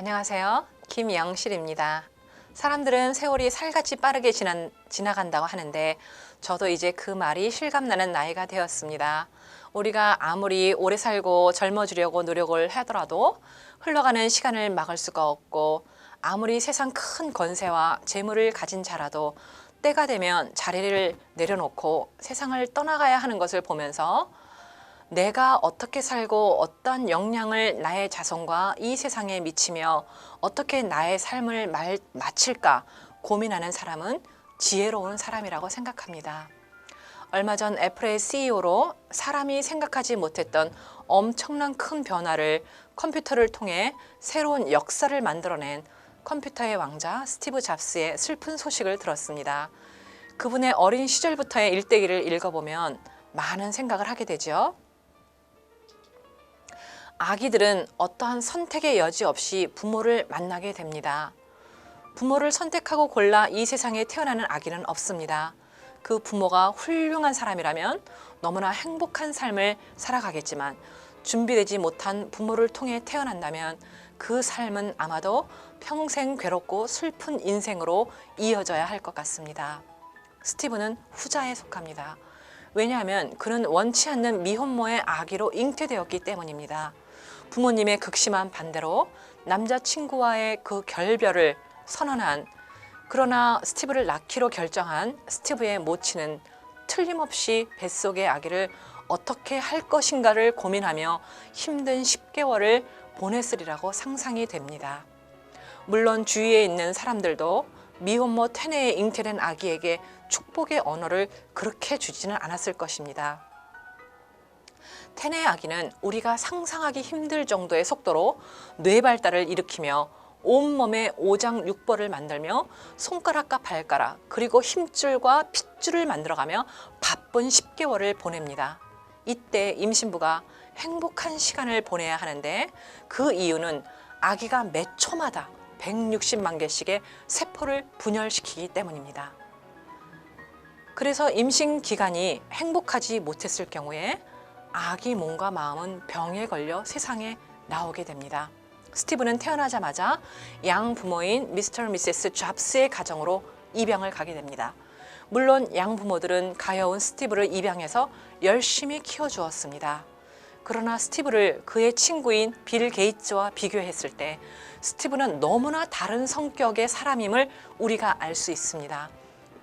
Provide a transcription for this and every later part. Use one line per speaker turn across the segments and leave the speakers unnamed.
안녕하세요. 김영실입니다. 사람들은 세월이 살같이 빠르게 지난, 지나간다고 하는데 저도 이제 그 말이 실감나는 나이가 되었습니다. 우리가 아무리 오래 살고 젊어지려고 노력을 하더라도 흘러가는 시간을 막을 수가 없고 아무리 세상 큰 권세와 재물을 가진 자라도 때가 되면 자리를 내려놓고 세상을 떠나가야 하는 것을 보면서 내가 어떻게 살고 어떤 영향을 나의 자손과 이 세상에 미치며 어떻게 나의 삶을 말, 마칠까 고민하는 사람은 지혜로운 사람이라고 생각합니다. 얼마 전 애플의 CEO로 사람이 생각하지 못했던 엄청난 큰 변화를 컴퓨터를 통해 새로운 역사를 만들어낸 컴퓨터의 왕자 스티브 잡스의 슬픈 소식을 들었습니다. 그분의 어린 시절부터의 일대기를 읽어보면 많은 생각을 하게 되죠. 아기들은 어떠한 선택의 여지 없이 부모를 만나게 됩니다. 부모를 선택하고 골라 이 세상에 태어나는 아기는 없습니다. 그 부모가 훌륭한 사람이라면 너무나 행복한 삶을 살아가겠지만 준비되지 못한 부모를 통해 태어난다면 그 삶은 아마도 평생 괴롭고 슬픈 인생으로 이어져야 할 것 같습니다. 스티브는 후자에 속합니다. 왜냐하면 그는 원치 않는 미혼모의 아기로 잉태되었기 때문입니다. 부모님의 극심한 반대로 남자친구와의 그 결별을 선언한 그러나 스티브를 낳기로 결정한 스티브의 모친은 틀림없이 뱃속의 아기를 어떻게 할 것인가를 고민하며 힘든 10개월을 보냈으리라고 상상이 됩니다. 물론 주위에 있는 사람들도 미혼모 테네에 잉태된 아기에게 축복의 언어를 그렇게 주지는 않았을 것입니다. 테네 아기는 우리가 상상하기 힘들 정도의 속도로 뇌 발달을 일으키며 온몸에 오장육부를 만들며 손가락과 발가락 그리고 힘줄과 핏줄을 만들어가며 바쁜 10개월을 보냅니다. 이때 임신부가 행복한 시간을 보내야 하는데 그 이유는 아기가 매 초마다 160만 개씩의 세포를 분열시키기 때문입니다. 그래서 임신 기간이 행복하지 못했을 경우에 아기 몸과 마음은 병에 걸려 세상에 나오게 됩니다. 스티브는 태어나자마자 양 부모인 미스터 미세스 잡스의 가정으로 입양을 가게 됩니다. 물론 양 부모들은 가여운 스티브를 입양해서 열심히 키워주었습니다. 그러나 스티브를 그의 친구인 빌 게이츠와 비교했을 때 스티브는 너무나 다른 성격의 사람임을 우리가 알 수 있습니다.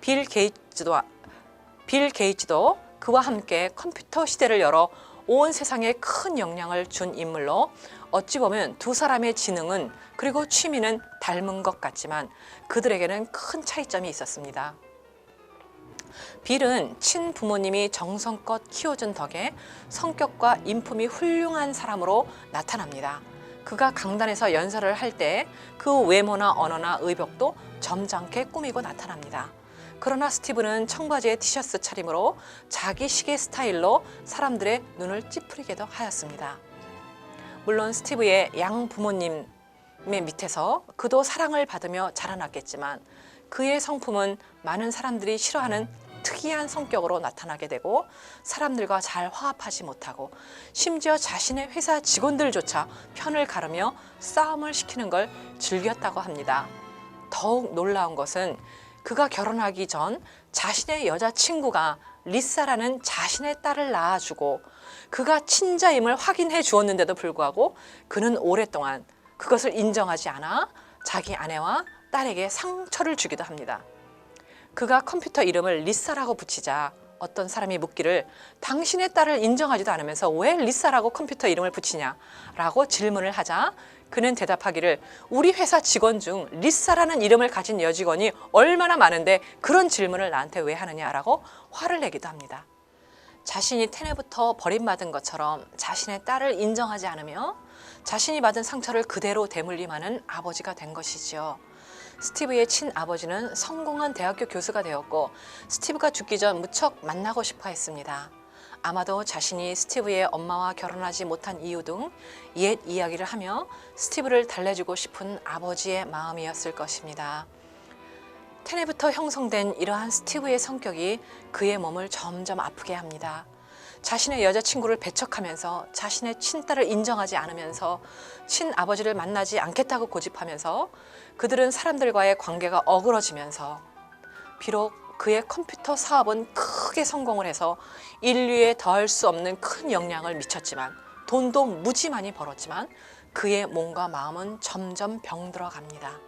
빌 게이츠도 빌 게이츠도 그와 함께 컴퓨터 시대를 열어 온 세상에 큰 영향을 준 인물로 어찌 보면 두 사람의 지능은 그리고 취미는 닮은 것 같지만 그들에게는 큰 차이점이 있었습니다. 빌은 친부모님이 정성껏 키워준 덕에 성격과 인품이 훌륭한 사람으로 나타납니다. 그가 강단에서 연설을 할 때 그 외모나 언어나 의벽도 점잖게 꾸미고 나타납니다. 그러나 스티브는 청바지에 티셔츠 차림으로 자기식의 스타일로 사람들의 눈을 찌푸리게도 하였습니다. 물론 스티브의 양 부모님의 밑에서 그도 사랑을 받으며 자라났겠지만 그의 성품은 많은 사람들이 싫어하는 특이한 성격으로 나타나게 되고 사람들과 잘 화합하지 못하고 심지어 자신의 회사 직원들조차 편을 가르며 싸움을 시키는 걸 즐겼다고 합니다. 더욱 놀라운 것은 그가 결혼하기 전 자신의 여자친구가 리사라는 자신의 딸을 낳아주고 그가 친자임을 확인해 주었는데도 불구하고 그는 오랫동안 그것을 인정하지 않아 자기 아내와 딸에게 상처를 주기도 합니다. 그가 컴퓨터 이름을 리사라고 붙이자 어떤 사람이 묻기를 당신의 딸을 인정하지도 않으면서 왜 리사라고 컴퓨터 이름을 붙이냐라고 질문을 하자 그는 대답하기를 우리 회사 직원 중 리사라는 이름을 가진 여직원이 얼마나 많은데 그런 질문을 나한테 왜 하느냐라고 화를 내기도 합니다. 자신이 테네부터 버림받은 것처럼 자신의 딸을 인정하지 않으며 자신이 받은 상처를 그대로 대물림하는 아버지가 된 것이지요. 스티브의 친아버지는 성공한 대학교 교수가 되었고 스티브가 죽기 전 무척 만나고 싶어 했습니다. 아마도 자신이 스티브의 엄마와 결혼하지 못한 이유 등 옛 이야기를 하며 스티브를 달래주고 싶은 아버지의 마음이었을 것입니다. 테네부터 형성된 이러한 스티브의 성격이 그의 몸을 점점 아프게 합니다. 자신의 여자친구를 배척하면서 자신의 친딸을 인정하지 않으면서 친아버지를 만나지 않겠다고 고집하면서 그들은 사람들과의 관계가 어그러지면서 비록 그의 컴퓨터 사업은 크게 성공을 해서 인류에 더할 수 없는 큰 영향을 미쳤지만 돈도 무지 많이 벌었지만 그의 몸과 마음은 점점 병들어 갑니다.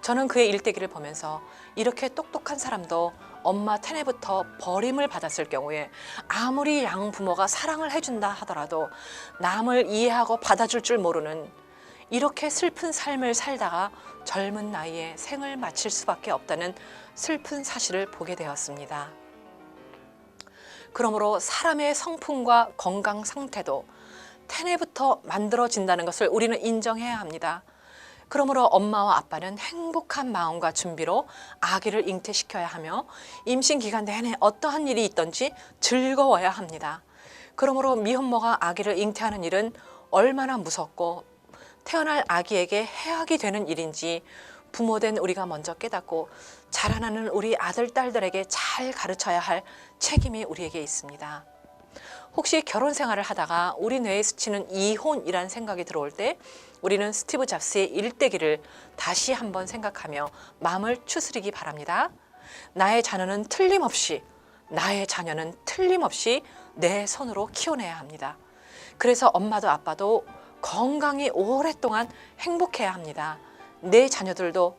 저는 그의 일대기를 보면서 이렇게 똑똑한 사람도 엄마 테네부터 버림을 받았을 경우에 아무리 양 부모가 사랑을 해준다 하더라도 남을 이해하고 받아줄 줄 모르는 이렇게 슬픈 삶을 살다가 젊은 나이에 생을 마칠 수밖에 없다는 슬픈 사실을 보게 되었습니다. 그러므로 사람의 성품과 건강 상태도 태내부터 만들어진다는 것을 우리는 인정해야 합니다. 그러므로 엄마와 아빠는 행복한 마음과 준비로 아기를 잉태시켜야 하며 임신 기간 내내 어떠한 일이 있든지 즐거워야 합니다. 그러므로 미혼모가 아기를 잉태하는 일은 얼마나 무섭고 태어날 아기에게 해악이 되는 일인지 부모된 우리가 먼저 깨닫고 자라나는 우리 아들, 딸들에게 잘 가르쳐야 할 책임이 우리에게 있습니다. 혹시 결혼 생활을 하다가 우리 뇌에 스치는 이혼이라는 생각이 들어올 때 우리는 스티브 잡스의 일대기를 다시 한번 생각하며 마음을 추스리기 바랍니다. 나의 자녀는 틀림없이 나의 자녀는 틀림없이 내 손으로 키워내야 합니다. 그래서 엄마도 아빠도 건강히 오랫동안 행복해야 합니다. 내 자녀들도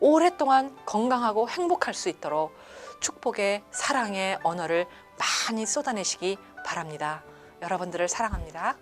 오랫동안 건강하고 행복할 수 있도록 축복의 사랑의 언어를 많이 쏟아내시기 바랍니다. 여러분들을 사랑합니다.